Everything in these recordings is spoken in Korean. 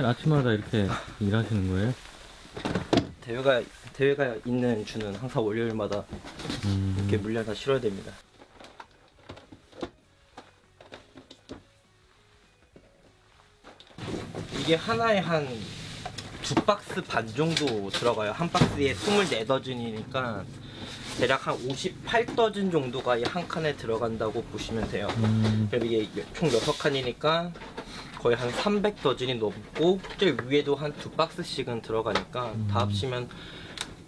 아침마다 이렇게 일하시는 거예요? 대회가 대회가 있는 주는 항상 월요일마다 음, 이렇게 물량 다 실어야 됩니다. 이게 하나에 한 두 박스 반 정도 들어가요. 한 박스에 24더즌이니까 대략 한 58더즌 정도가 이 한 칸에 들어간다고 보시면 돼요. 음, 그럼 이게 총 6칸이니까 거의 한 300더즌이 넘고 저 위에도 한 두 박스씩은 들어가니까 다 합치면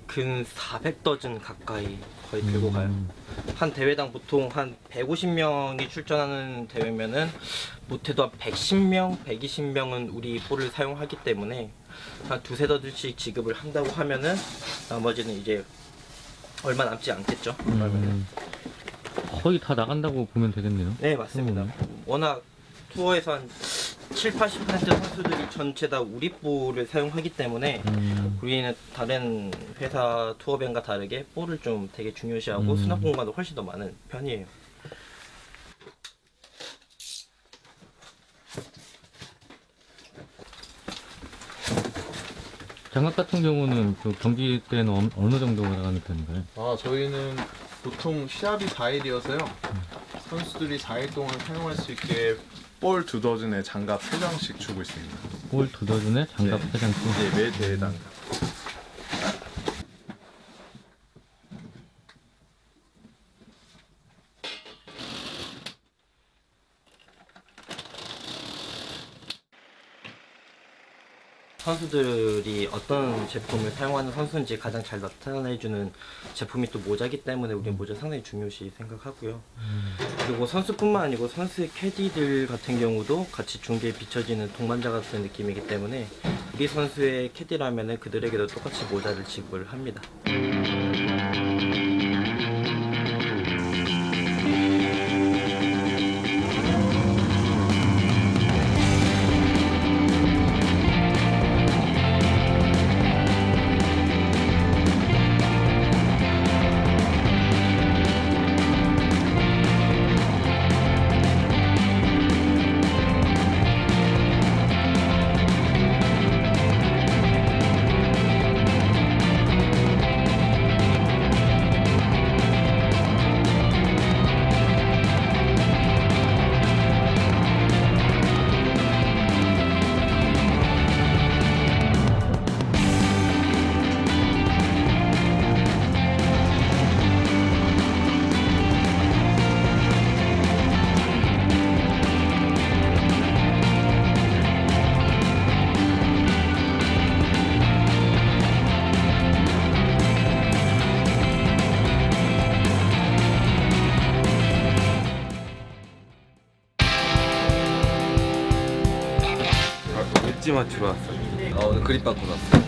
근 400더즌 가까이 거의 들고 가요. 음, 한 대회당 보통 한 150명이 출전하는 대회면은 못해도 한 110명, 120명은 우리 볼을 사용하기 때문에 한 두세 더즌씩 지급을 한다고 하면은 나머지는 이제 얼마 남지 않겠죠. 그러면은. 음, 거의 다 나간다고 보면 되겠네요. 네 맞습니다. 워낙 투어에서 한 7, 80% 선수들이 전체 다 우리 볼을 사용하기 때문에 음, 우리는 다른 회사 투어밴과 다르게 볼을 좀 되게 중요시하고 음. 수납 공간도 훨씬 더 많은 편이에요. 장갑 같은 경우는 그 경기 때는 어느- 어느 정도 나가는 편인가요? 아 저희는 보통 시합이 4일이어서요 선수들이 4일 동안 사용할 수 있게 볼 두 더즌에 장갑 3장씩 주고 있습니다 볼 두 더즌에 장갑 네. 세 장씩. 네, 매 대회당 선수들이 어떤 제품을 사용하는 선수인지 가장 잘 나타내주는 제품이 또 모자기 때문에 우리는 모자 상당히 중요시 생각하고요. 그리고 선수뿐만 아니고 선수의 캐디들 같은 경우도 같이 중계에 비춰지는 동반자 같은 느낌이기 때문에 우리 선수의 캐디라면 그들에게도 똑같이 모자를 지급을 합니다. 맞추러 왔어요. 아, 오늘 그립 받고 왔어요.